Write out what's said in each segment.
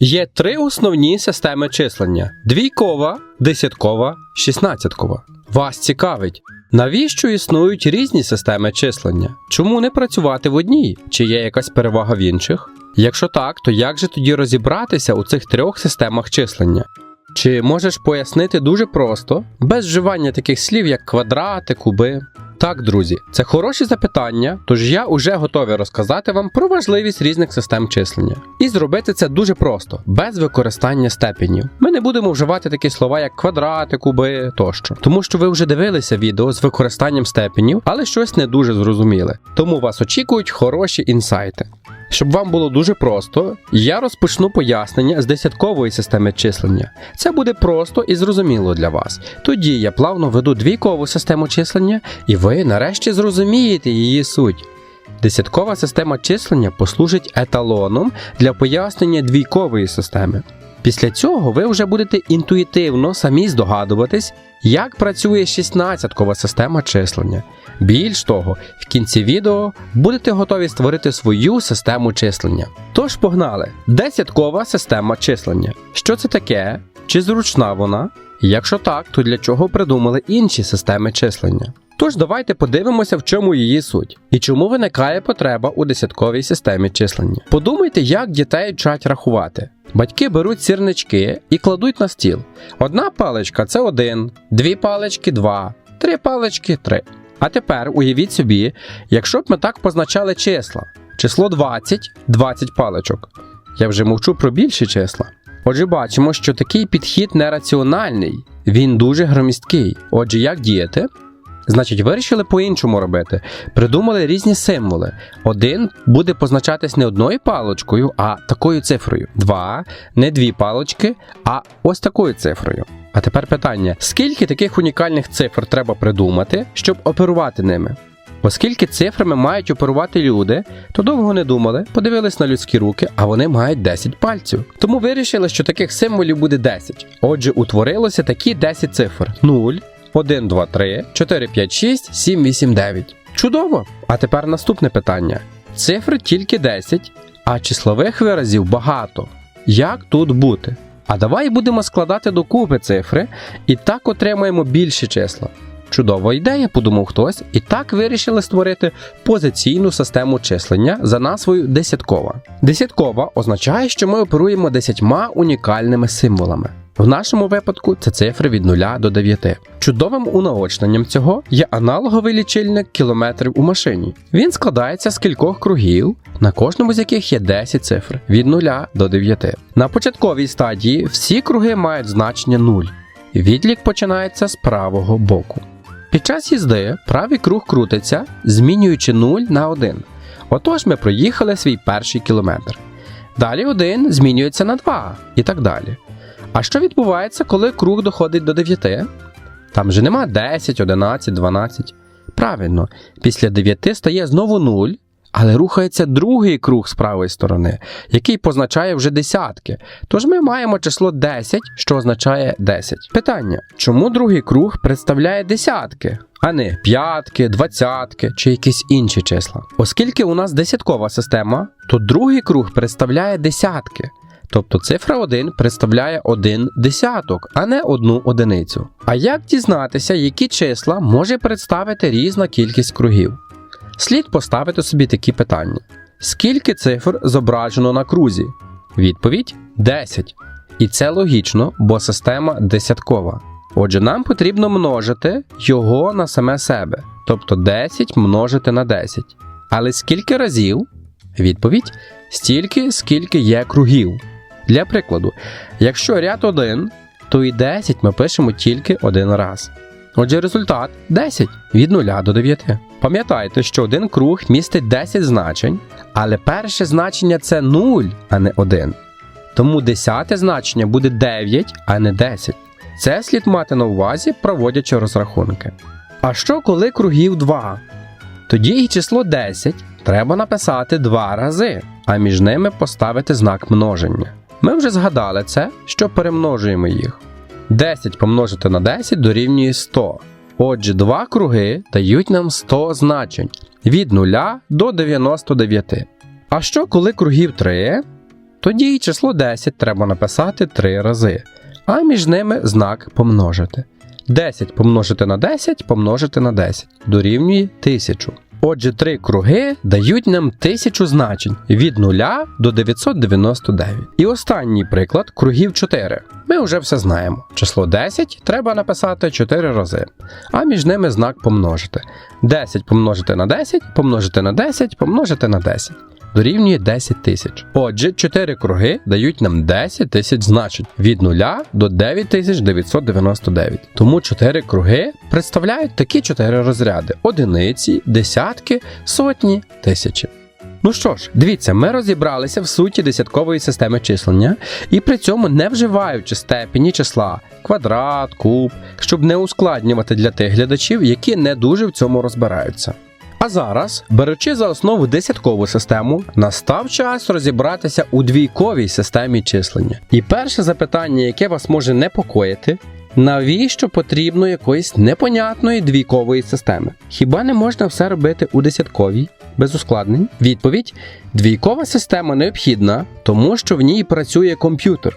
Є три основні системи числення: двійкова, десяткова, шістнадцяткова. Вас цікавить, навіщо існують різні системи числення? Чому не працювати в одній? Чи є якась перевага в інших? Якщо так, то як же тоді розібратися у цих трьох системах числення? Чи можеш пояснити дуже просто, без вживання таких слів, як квадрати, куби? Так, друзі, це хороші запитання, тож я уже готовий розказати вам про важливість різних систем числення. І зробити це дуже просто, без використання степенів. Ми не будемо вживати такі слова, як квадрати, куби тощо, тому що ви вже дивилися відео з використанням степенів, але щось не дуже зрозуміли. Тому вас очікують хороші інсайти. Щоб вам було дуже просто, я розпочну пояснення з десяткової системи числення. Це буде просто і зрозуміло для вас. Тоді я плавно веду двійкову систему числення, і ви нарешті зрозумієте її суть. Десяткова система числення послужить еталоном для пояснення двійкової системи. Після цього ви вже будете інтуїтивно самі здогадуватись, як працює 16-кова система числення. Більш того, в кінці відео будете готові створити свою систему числення. Тож погнали! Десяткова система числення. Що це таке? Чи зручна вона? Якщо так, то для чого придумали інші системи числення? Тож давайте подивимося, в чому її суть і чому виникає потреба у десятковій системі числення. Подумайте, як дітей вчать рахувати. Батьки беруть сірнички і кладуть на стіл. Одна паличка це один, дві палички два, три палички три. А тепер уявіть собі, якщо б ми так позначали числа: число 20 20 паличок. Я вже мовчу про більші числа. Отже, бачимо, що такий підхід нераціональний, він дуже громісткий. Отже, як діяти? Значить, вирішили по-іншому робити. Придумали різні символи. Один буде позначатись не одною паличкою, а такою цифрою. Два, не дві палички, а ось такою цифрою. А тепер питання: скільки таких унікальних цифр треба придумати, щоб оперувати ними? Оскільки цифрами мають оперувати люди, то довго не думали, подивились на людські руки, а вони мають 10 пальців. Тому вирішили, що таких символів буде 10. Отже, утворилося такі 10 цифр: 0, 1, 2, 3, 4, 5, 6, 7, 8, 9. Чудово! А тепер наступне питання: цифри тільки 10, а числових виразів багато. Як тут бути? А давай будемо складати докупи цифри і так отримаємо більші числа. Чудова ідея, подумав хтось, і так вирішили створити позиційну систему числення за назвою десяткова. Десяткова означає, що ми оперуємо десятьма унікальними символами. В нашому випадку це цифри від 0 до 9. Чудовим унаочненням цього є аналоговий лічильник кілометрів у машині. Він складається з кількох кругів, на кожному з яких є 10 цифр від 0 до 9. На початковій стадії всі круги мають значення 0. Відлік починається з правого боку. Під час їзди правий круг крутиться, змінюючи 0 на 1. Отож ми проїхали свій перший кілометр. Далі 1 змінюється на 2 і так далі. А що відбувається, коли круг доходить до 9? Там же нема 10, 11, 12. Правильно, після 9 стає знову 0, але рухається другий круг з правої сторони, який позначає вже десятки. Тож ми маємо число 10, що означає 10. Питання: чому другий круг представляє десятки, а не п'ятки, двадцятки чи якісь інші числа? Оскільки у нас десяткова система, то другий круг представляє десятки. Тобто цифра 1 представляє один десяток, а не одну одиницю. А як дізнатися, які числа може представити різна кількість кругів? Слід поставити собі такі питання: скільки цифр зображено на крузі? Відповідь 10. І це логічно, бо система десяткова. Отже, нам потрібно множити його на саме себе, тобто 10 множити на 10. Але скільки разів? Відповідь стільки, скільки є кругів. Для прикладу, якщо ряд 1, то і 10 ми пишемо тільки один раз. Отже, результат 10 від 0 до 9. Пам'ятайте, що один круг містить 10 значень, але перше значення це 0, а не 1. Тому десяте значення буде 9, а не 10. Це слід мати на увазі, проводячи розрахунки. А що коли кругів 2? Тоді і число 10 треба написати 2 рази, а між ними поставити знак множення. Ми вже згадали це, що перемножуємо їх. 10 помножити на 10 дорівнює 100. Отже, два круги дають нам 100 значень від 0 до 99. А що коли кругів 3? тоді і число 10 треба написати 3 рази, а між ними знак помножити. 10 помножити на 10 помножити на 10 дорівнює 1000. Отже, три круги дають нам тисячу значень від 0 до 999. І останній приклад кругів 4. Ми вже все знаємо. Число 10 треба написати 4 рази, а між ними знак помножити. 10 помножити на 10, помножити на 10, помножити на 10. Дорівнює 10 тисяч. Отже, 4 круги дають нам 10 тисяч значень від 0 до 9999. Тому 4 круги представляють такі 4 розряди: одиниці, десятки, сотні, тисячі. Ну що ж, дивіться, ми розібралися в суті десяткової системи числення і при цьому не вживаючи степені числа квадрат, куб, щоб не ускладнювати для тих глядачів, які не дуже в цьому розбираються. А зараз, беручи за основу десяткову систему, настав час розібратися у двійковій системі числення. І перше запитання, яке вас може непокоїти, навіщо потрібно якоїсь непонятної двійкової системи? Хіба не можна все робити у десятковій? Без ускладнень. Відповідь: двійкова система необхідна, тому що в ній працює комп'ютер.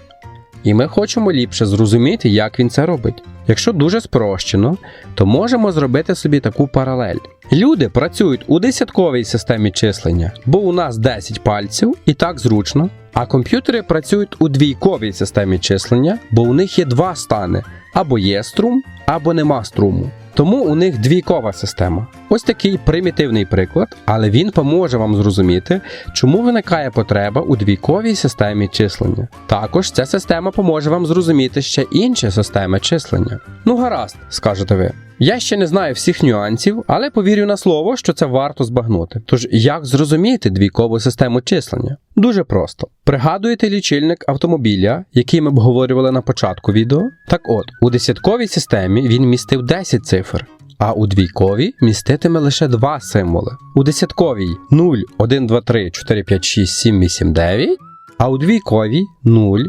І ми хочемо ліпше зрозуміти, як він це робить. Якщо дуже спрощено, то можемо зробити собі таку паралель. Люди працюють у десятковій системі числення, бо у нас 10 пальців і так зручно. А комп'ютери працюють у двійковій системі числення, бо у них є два стани: або є струм, або нема струму. Тому у них двійкова система. Ось такий примітивний приклад, але він поможе вам зрозуміти, чому виникає потреба у двійковій системі числення. Також ця система поможе вам зрозуміти ще інші системи числення. Ну гаразд, скажете ви. Я ще не знаю всіх нюансів, але повірю на слово, що це варто збагнути. Тож як зрозуміти двійкову систему числення? Дуже просто. Пригадуєте лічильник автомобіля, який ми обговорювали на початку відео? Так от, у десятковій системі він містив 10 цифр. А у двійковій міститиме лише два символи. У десятковій 0, 1, 2, 3, 4, 5, 6, 7, 8, 9, а у двійковій 0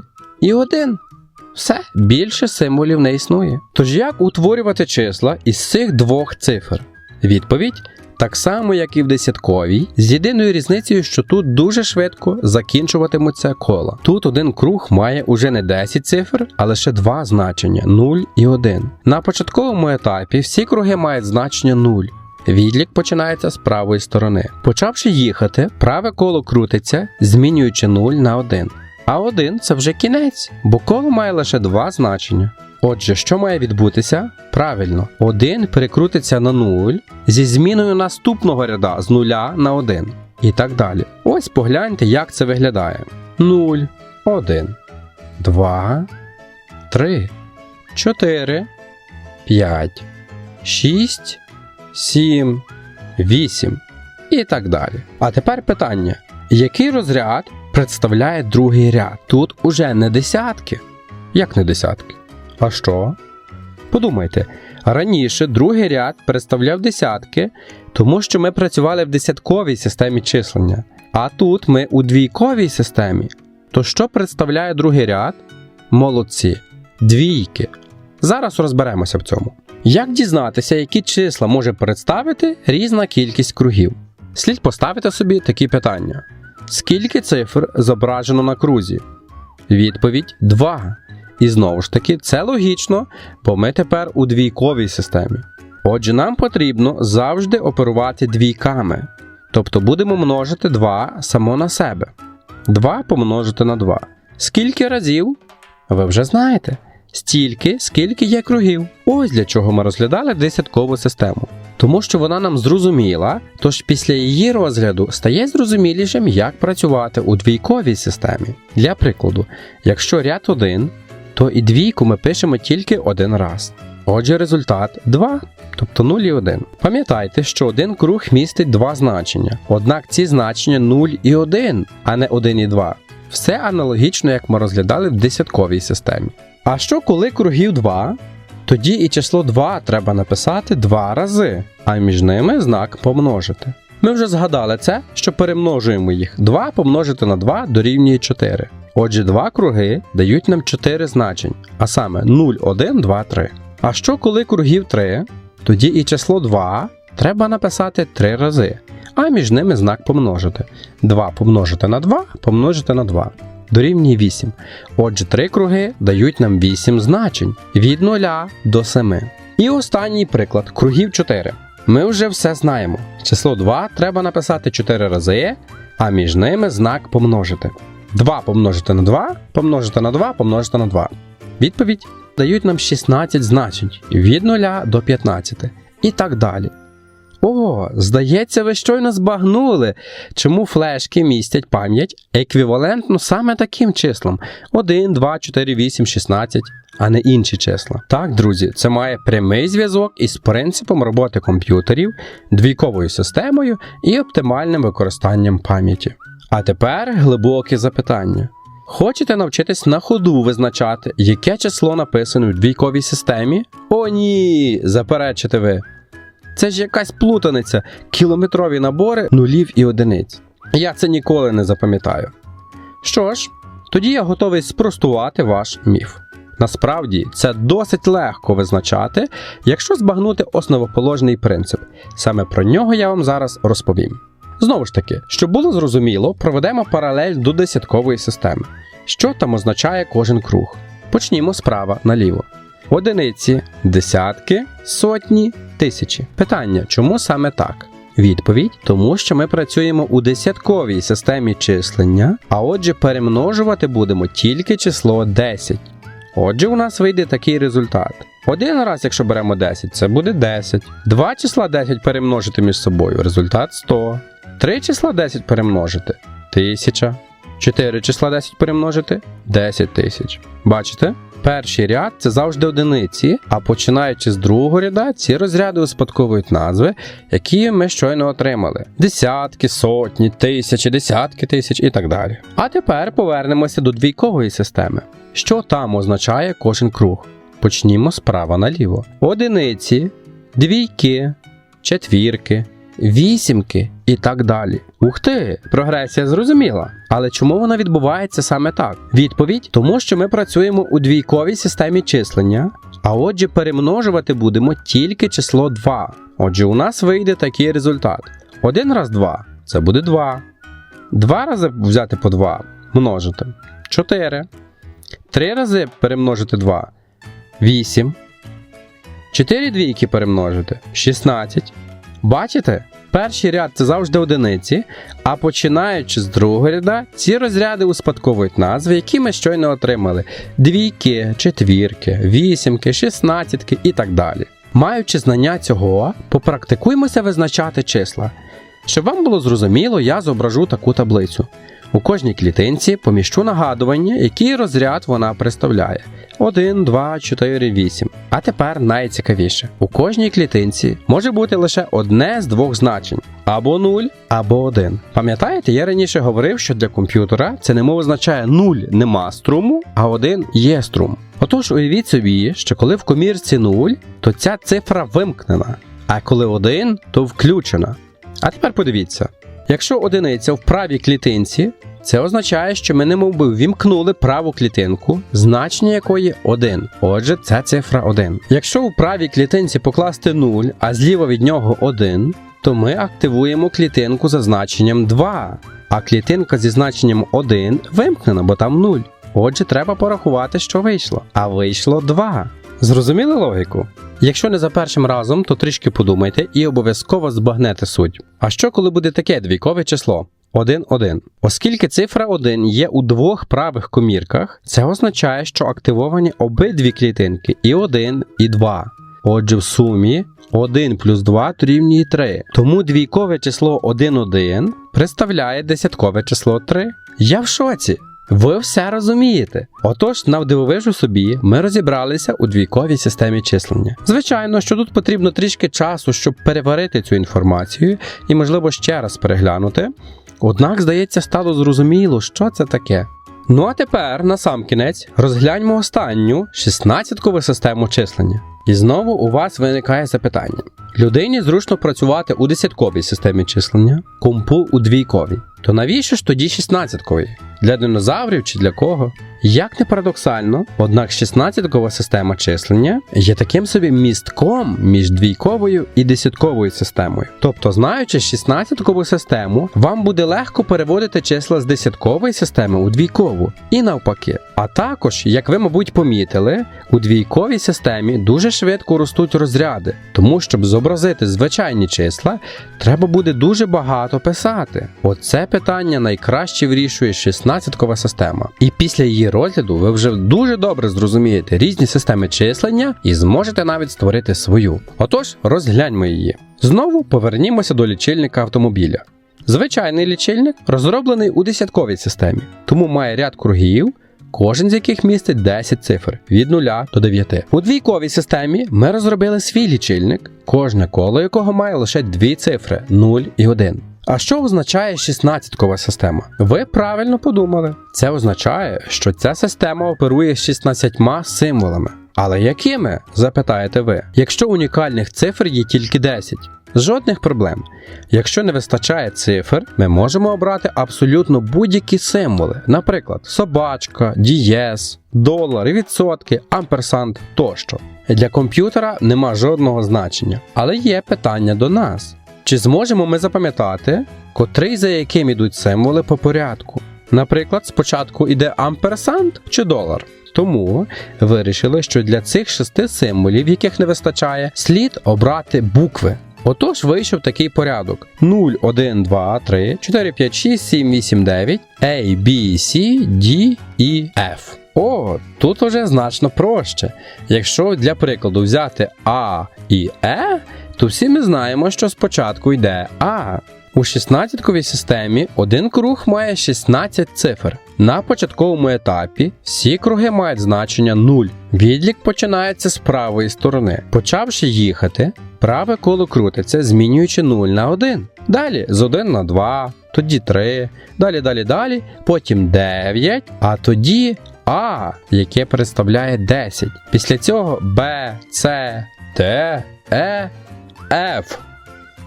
і 1. Все, більше символів не існує. Тож як утворювати числа із цих двох цифр? Відповідь так само, як і в десятковій, з єдиною різницею, що тут дуже швидко закінчуватимуться кола. Тут один круг має уже не 10 цифр, а лише два значення 0 і 1. На початковому етапі всі круги мають значення 0. Відлік починається з правої сторони. Почавши їхати, праве коло крутиться, змінюючи 0 на 1. А 1 це вже кінець, бо коло має лише два значення. Отже, що має відбутися? Правильно, 1 перекрутиться на 0 зі зміною наступного ряда з 0 на 1. І так далі. Ось погляньте, як це виглядає: 0, 1, 2, 3, 4, 5, 6, 7, 8 і так далі. А тепер питання: який розряд представляє другий ряд? Тут уже не десятки. Як не десятки? А що? Подумайте, раніше другий ряд представляв десятки, тому що ми працювали в десятковій системі числення. А тут ми у двійковій системі. То що представляє другий ряд? Молодці, двійки. Зараз розберемося в цьому. Як дізнатися, які числа може представити різна кількість кругів? Слід поставити собі такі питання: скільки цифр зображено на крузі? Відповідь 2. І знову ж таки, це логічно, бо ми тепер у двійковій системі. Отже, нам потрібно завжди оперувати двійками. Тобто будемо множити 2 само на себе. 2 помножити на 2. Скільки разів? Ви вже знаєте. Стільки, скільки є кругів. Ось для чого ми розглядали десяткову систему. Тому що вона нам зрозуміла, тож після її розгляду стає зрозумілішим, як працювати у двійковій системі. Для прикладу, якщо ряд 1, то і двійку ми пишемо тільки один раз. Отже, результат 2, тобто 0 і 1. Пам'ятайте, що один круг містить два значення, однак ці значення 0 і 1, а не 1 і 2. Все аналогічно, як ми розглядали в десятковій системі. А що коли кругів 2? Тоді і число 2 треба написати 2 рази, а між ними знак помножити. Ми вже згадали це, що перемножуємо їх 2 помножити на 2 дорівнює 4. Отже, два круги дають нам 4 значень, а саме 0, 1, 2, 3. А що коли кругів 3? Тоді і число 2 треба написати 3 рази, а між ними знак помножити. 2 помножити на 2 помножити на 2. Дорівнює 8. Отже, три круги дають нам 8 значень від 0 до 7. І останній приклад кругів 4. Ми вже все знаємо. Число 2 треба написати 4 рази, а між ними знак помножити. 2 помножити на 2, помножити на 2, помножити на 2. Відповідь дають нам 16 значень від 0 до 15 і так далі. О, здається, ви щойно збагнули, чому флешки містять пам'ять еквівалентно саме таким числам 1, 2, 4, 8, 16, а не інші числа. Так, друзі, це має прямий зв'язок із принципом роботи комп'ютерів, двійковою системою і оптимальним використанням пам'яті. А тепер глибоке запитання. Хочете навчитись на ходу визначати, яке число написане в двійковій системі? О, ні! Заперечите ви. Це ж якась плутаниця, кілометрові набори нулів і одиниць. Я це ніколи не запам'ятаю. Що ж, тоді я готовий спростувати ваш міф. Насправді це досить легко визначати, якщо збагнути основоположний принцип. Саме про нього я вам зараз розповім. Знову ж таки, щоб було зрозуміло, проведемо паралель до десяткової системи. Що там означає кожен круг? Почнімо справа наліво. Одиниці, десятки, сотні, тисячі. Питання, чому саме так? Відповідь, тому що ми працюємо у десятковій системі числення, а отже, перемножувати будемо тільки число 10. Отже, у нас вийде такий результат. Один раз, якщо беремо 10, це буде 10. Два числа 10 перемножити між собою, результат 100. Три числа 10 перемножити 1000. 4 числа 10 перемножити 10 тисяч. Бачите? Перший ряд це завжди одиниці, а починаючи з другого ряда, ці розряди успадковують назви, які ми щойно отримали: десятки, сотні, тисячі, десятки тисяч і так далі. А тепер повернемося до двійкової системи. Що там означає кожен круг? Почнімо справа наліво. Одиниці, двійки, четвірки, вісімки і так далі. Ух ти, прогресія зрозуміла. Але чому вона відбувається саме так? Відповідь тому, що ми працюємо у двійковій системі числення, а отже, перемножувати будемо тільки число 2. Отже, у нас вийде такий результат. 1 раз 2 це буде 2. 2 рази взяти по 2 множити 4. 3 рази перемножити 2 8. 4 двійки перемножити 16. Бачите? Перший ряд це завжди одиниці, а починаючи з другого ряда, ці розряди успадковують назви, які ми щойно отримали: двійки, четвірки, вісімки, шістнадцятки і так далі. Маючи знання цього, попрактикуймося визначати числа. Щоб вам було зрозуміло, я зображу таку таблицю. У кожній клітинці поміщу нагадування, який розряд вона представляє. 1, 2, 4, 8. А тепер найцікавіше. У кожній клітинці може бути лише одне з двох значень: або 0, або 1. Пам'ятаєте, я раніше говорив, що для комп'ютера це немов означає 0 нема струму, а 1 є струм. Отож, уявіть собі, що коли в комірці 0, то ця цифра вимкнена, а коли 1, то включена. А тепер подивіться. Якщо одиниця в правій клітинці, це означає, що ми немовби ввімкнули праву клітинку, значення якої 1. Отже, це цифра 1. Якщо у правій клітинці покласти 0, а зліва від нього 1, то ми активуємо клітинку за значенням 2. А клітинка зі значенням 1 вимкнена, бо там 0. Отже, треба порахувати, що вийшло. А вийшло 2. Зрозуміли логіку? Якщо не за першим разом, то трішки подумайте і обов'язково збагнете суть. А що коли буде таке двійкове число? 1, 1. Оскільки цифра 1 є у двох правих комірках, це означає, що активовані обидві клітинки і 1, і 2. Отже, в сумі 1 плюс 2 дорівнює 3. Тому двійкове число 1, 1 представляє десяткове число 3. Я в шоці. Ви все розумієте. Отож, навдивовижу собі, ми розібралися у двійковій системі числення. Звичайно, що тут потрібно трішки часу, щоб переварити цю інформацію і, можливо, ще раз переглянути. Однак, здається, стало зрозуміло, що це таке. Ну а тепер, на сам кінець, розгляньмо останню 16-кову систему числення. І знову у вас виникає запитання: людині зручно працювати у десятковій системі числення, компу у двійковій. То навіщо ж тоді 16-ковій? Для динозаврів чи для кого? Як не парадоксально, однак 16-кова система числення є таким собі містком між двійковою і десятковою системою. Тобто, знаючи 16-кову систему, вам буде легко переводити числа з десяткової системи у двійкову і навпаки. А також, як ви, мабуть, помітили, у двійковій системі дуже швидко ростуть розряди, тому щоб зобразити звичайні числа, треба буде дуже багато писати. Оце питання найкраще вирішує 16-кова система. І після її розгляду ви вже дуже добре зрозумієте різні системи числення і зможете навіть створити свою. Отож, розгляньмо її. Знову повернімося до лічильника автомобіля. Звичайний лічильник розроблений у десятковій системі, тому має ряд кругів, кожен з яких містить 10 цифр від 0 до 9. У двійковій системі ми розробили свій лічильник, кожне коло якого має лише дві цифри 0 і 1. А що означає 16-кова система? Ви правильно подумали. Це означає, що ця система оперує з 16 символами. Але якими? запитаєте ви, якщо унікальних цифр є тільки 10? Жодних проблем. Якщо не вистачає цифр, ми можемо обрати абсолютно будь-які символи, наприклад, собачка, дієс, долар, відсотки, амперсант тощо. Для комп'ютера нема жодного значення, але є питання до нас. Чи зможемо ми запам'ятати, котрий за яким ідуть символи по порядку? Наприклад, спочатку йде амперсант чи долар. Тому вирішили, що для цих шести символів, яких не вистачає, слід обрати букви. Отож вийшов такий порядок: 0, 1, 2, 3, 4, 5, 6, 7, 8, 9, A, B, C, D, E, F. О, тут уже значно проще. Якщо для прикладу взяти А і Е, то всі ми знаємо, що спочатку йде А. У 16-ковій системі один круг має 16 цифр. На початковому етапі всі круги мають значення 0. Відлік починається з правої сторони. Почавши їхати, праве коло крутиться, змінюючи 0 на 1. Далі з 1 на 2, тоді 3, далі, далі, далі, потім 9, а тоді А, яке представляє 10. Після цього Б, С, Д, Е, F.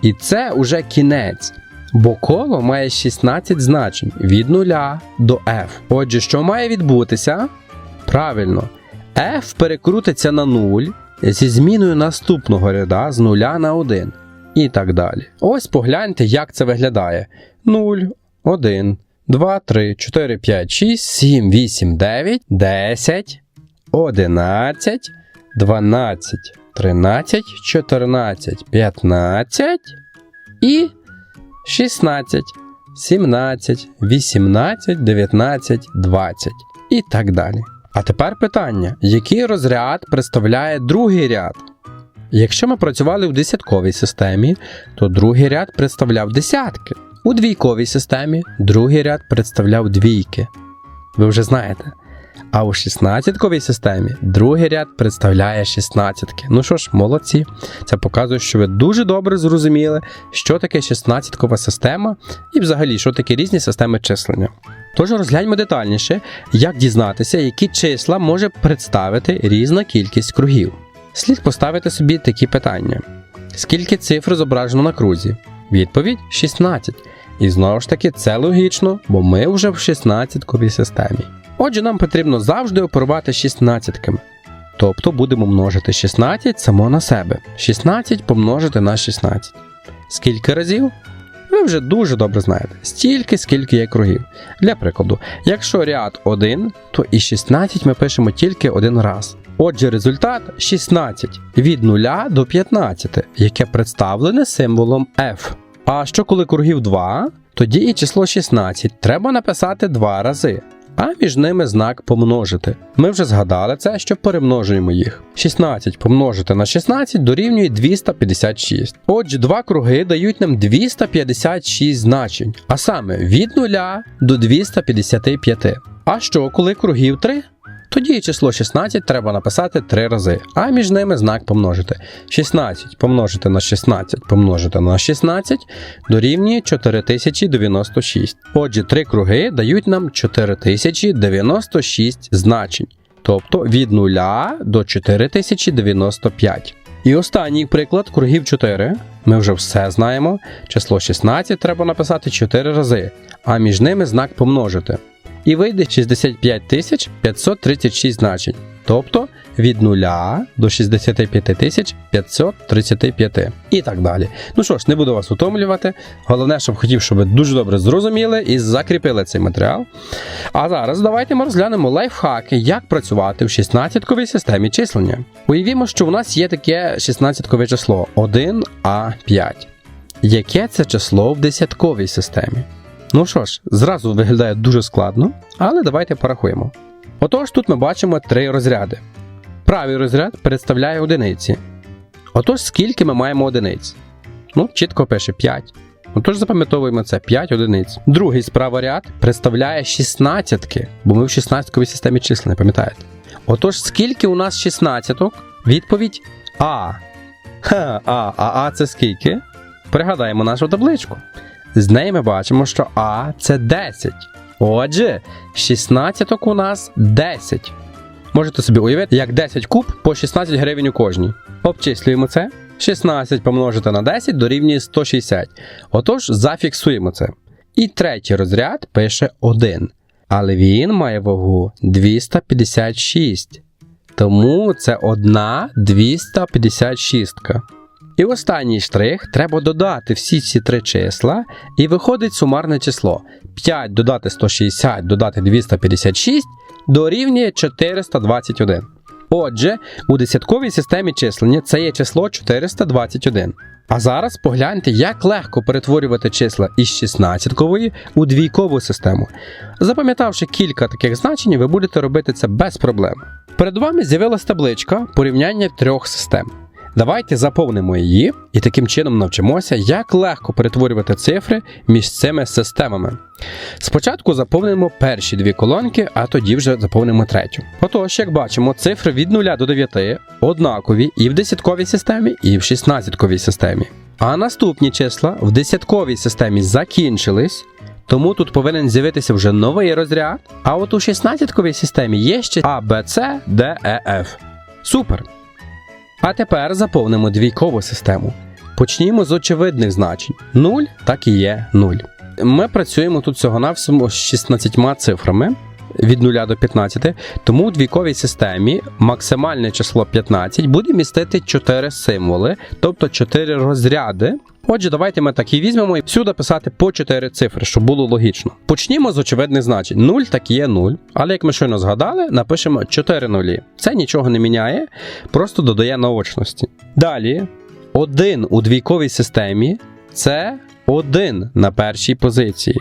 І це уже кінець. Бо коло має 16 значень від 0 до F. Отже, що має відбутися? Правильно, F перекрутиться на 0 зі зміною наступного ряда з 0 на 1. І так далі. Ось погляньте, як це виглядає: 0, 1, 2, 3, 4, 5, 6, 7, 8, 9, 10, 11, 12, 13, 14, 15 і 16, 17, 18, 19, 20 і так далі. А тепер питання: який розряд представляє другий ряд? Якщо ми працювали в десятковій системі, то другий ряд представляв десятки. У двійковій системі другий ряд представляв двійки. Ви вже знаєте. А у 16-ковій системі другий ряд представляє 16. Ну що ж, молодці. Це показує, що ви дуже добре зрозуміли, що таке 16-кова система і взагалі, що таке різні системи числення. Тож розгляньмо детальніше, як дізнатися, які числа може представити різна кількість кругів. Слід поставити собі такі питання: скільки цифр зображено на крузі? Відповідь 16. І знову ж таки, це логічно, бо ми вже в 16-ковій системі. Отже, нам потрібно завжди оперувати 16 Тобто будемо множити 16 само на себе. 16 помножити на 16. Скільки разів? Ви вже дуже добре знаєте. Стільки, скільки є кругів. Для прикладу, якщо ряд 1, то і 16 ми пишемо тільки один раз. Отже, результат 16 від 0 до 15, яке представлене символом F. А що коли кругів 2, тоді і число 16 треба написати два рази а між ними знак помножити. Ми вже згадали це, що перемножуємо їх. 16 помножити на 16 дорівнює 256. Отже, два круги дають нам 256 значень, а саме від 0 до 255. А що, коли кругів 3? Тоді число 16 треба написати 3 рази, а між ними знак помножити. 16 помножити на 16 помножити на 16 дорівнює 4096. Отже, три круги дають нам 4096 значень, тобто від 0 до 4095. І останній приклад кругів 4. Ми вже все знаємо. Число 16 треба написати 4 рази, а між ними знак помножити. І вийде 65 тисяч 536 значень. Тобто від 0 до 65 тисяч 535 і так далі. Ну що ж, не буду вас утомлювати. Головне, щоб хотів, щоб ви дуже добре зрозуміли і закріпили цей матеріал. А зараз давайте ми розглянемо лайфхаки, як працювати в 16-ковій системі числення. Уявімо, що у нас є таке 16-кове число 1А5. Яке це число в десятковій системі? Ну що ж, зразу виглядає дуже складно, але давайте порахуємо. Отож, тут ми бачимо три розряди. Правий розряд представляє одиниці. Отож, скільки ми маємо одиниць? Ну, чітко пише 5. Отож, запам'ятовуємо це 5 одиниць. Другий справа ряд представляє 16, бо ми в 16-ковій системі числа, не пам'ятаєте. Отож, скільки у нас 16? Відповідь А. Ха, А, а А це скільки? Пригадаємо нашу табличку. З неї ми бачимо, що А це 10. Отже, 16 у нас 10. Можете собі уявити, як 10 куб по 16 гривень у кожній. Обчислюємо це. 16 помножити на 10 дорівнює 160. Отож, зафіксуємо це. І третій розряд пише 1. Але він має вагу 256. Тому це одна 256. І останній штрих треба додати всі ці три числа, і виходить сумарне число. 5 додати 160 додати 256 дорівнює 421. Отже, у десятковій системі числення це є число 421. А зараз погляньте, як легко перетворювати числа із 16-кової у двійкову систему. Запам'ятавши кілька таких значень, ви будете робити це без проблем. Перед вами з'явилася табличка порівняння трьох систем. Давайте заповнимо її і таким чином навчимося, як легко перетворювати цифри між цими системами. Спочатку заповнимо перші дві колонки, а тоді вже заповнимо третю. Отож, як бачимо, цифри від 0 до 9 однакові і в десятковій системі, і в 16-ковій системі. А наступні числа в десятковій системі закінчились. Тому тут повинен з'явитися вже новий розряд. А от у 16-ковій системі є ще А, Б, С, Д, Е, Ф. Супер! А тепер заповнимо двійкову систему. Почнімо з очевидних значень. 0 так і є 0. Ми працюємо тут всього-навсього з 16 цифрами від 0 до 15, тому у двійковій системі максимальне число 15 буде містити 4 символи, тобто 4 розряди. Отже, давайте ми так і візьмемо і всюди писати по 4 цифри, щоб було логічно. Почнімо з очевидних значень. 0 так є 0, але як ми щойно згадали, напишемо 4 нулі. Це нічого не міняє, просто додає наочності. Далі, 1 у двійковій системі це 1 на першій позиції.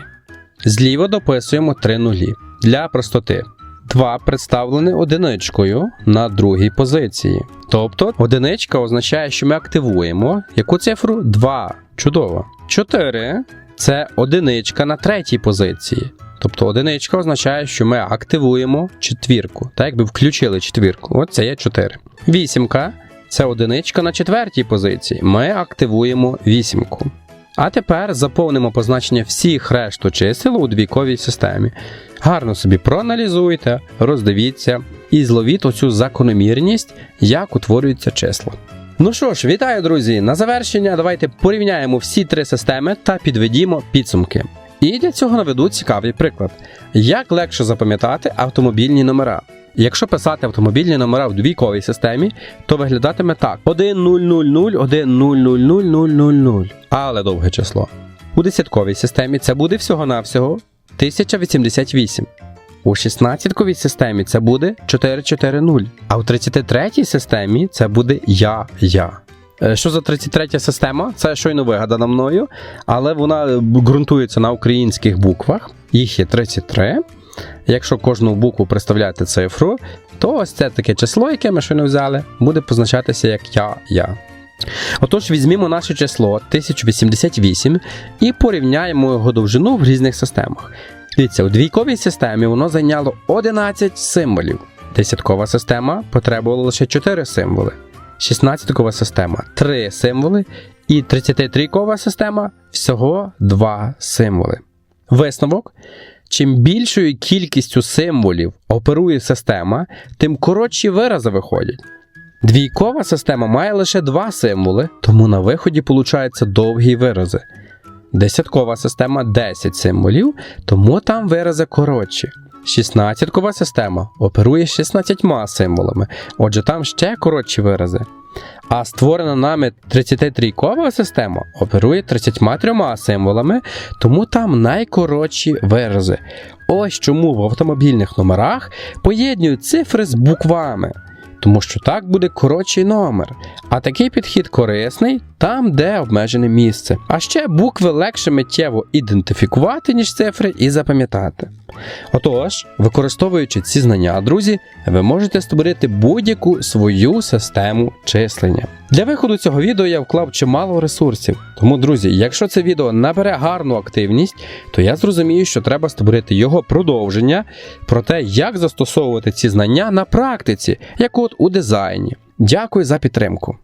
Зліва дописуємо 3 нулі для простоти. 2 представлене одиничкою на другій позиції. Тобто одиничка означає, що ми активуємо яку цифру? 2. Чудово. 4 це одиничка на третій позиції. Тобто одиничка означає, що ми активуємо четвірку, так якби включили четвірку. От це є 4. Вісімка це одиничка на четвертій позиції. Ми активуємо вісімку. А тепер заповнимо позначення всіх решту чисел у двійковій системі. Гарно собі проаналізуйте, роздивіться і зловіть оцю закономірність, як утворюються числа. Ну що ж, вітаю, друзі! На завершення давайте порівняємо всі три системи та підведімо підсумки. І для цього наведу цікавий приклад: як легше запам'ятати автомобільні номера. Якщо писати автомобільні номера в двійковій системі, то виглядатиме так: 1-0-0-0-1-0-0-0-0-0-0. Але довге число. У десятковій системі це буде всього-навсього 1088. У 16-ковій системі це буде 440. А у 33-й системі це буде я-я. Е, Що за 33 система? Це щойно вигадана мною, але вона ґрунтується на українських буквах. Їх є 33. Якщо кожну букву представляти цифру, то ось це таке число, яке ми щойно взяли, буде позначатися як я-я. Отож, візьмімо наше число 1088 і порівняємо його довжину в різних системах. Дивіться, у двійковій системі воно зайняло 11 символів. Десяткова система потребувала лише 4 символи. 16-кова система 3 символи, і 33-кова система всього 2 символи. Висновок. Чим більшою кількістю символів оперує система, тим коротші вирази виходять. Двійкова система має лише два символи, тому на виході получаються довгі вирази. Десяткова система 10 символів, тому там вирази коротші. 16-кова система оперує 16 символами, отже там ще коротші вирази. А створена нами 33-кова система оперує 33 символами, тому там найкоротші вирази. Ось чому в автомобільних номерах поєднують цифри з буквами. Тому що так буде коротший номер. А такий підхід корисний там, де обмежене місце. А ще букви легше миттєво ідентифікувати, ніж цифри, і запам'ятати. Отож, використовуючи ці знання, друзі, ви можете створити будь-яку свою систему числення. Для виходу цього відео я вклав чимало ресурсів. Тому, друзі, якщо це відео набере гарну активність, то я зрозумію, що треба створити його продовження про те, як застосовувати ці знання на практиці, як от у дизайні. Дякую за підтримку.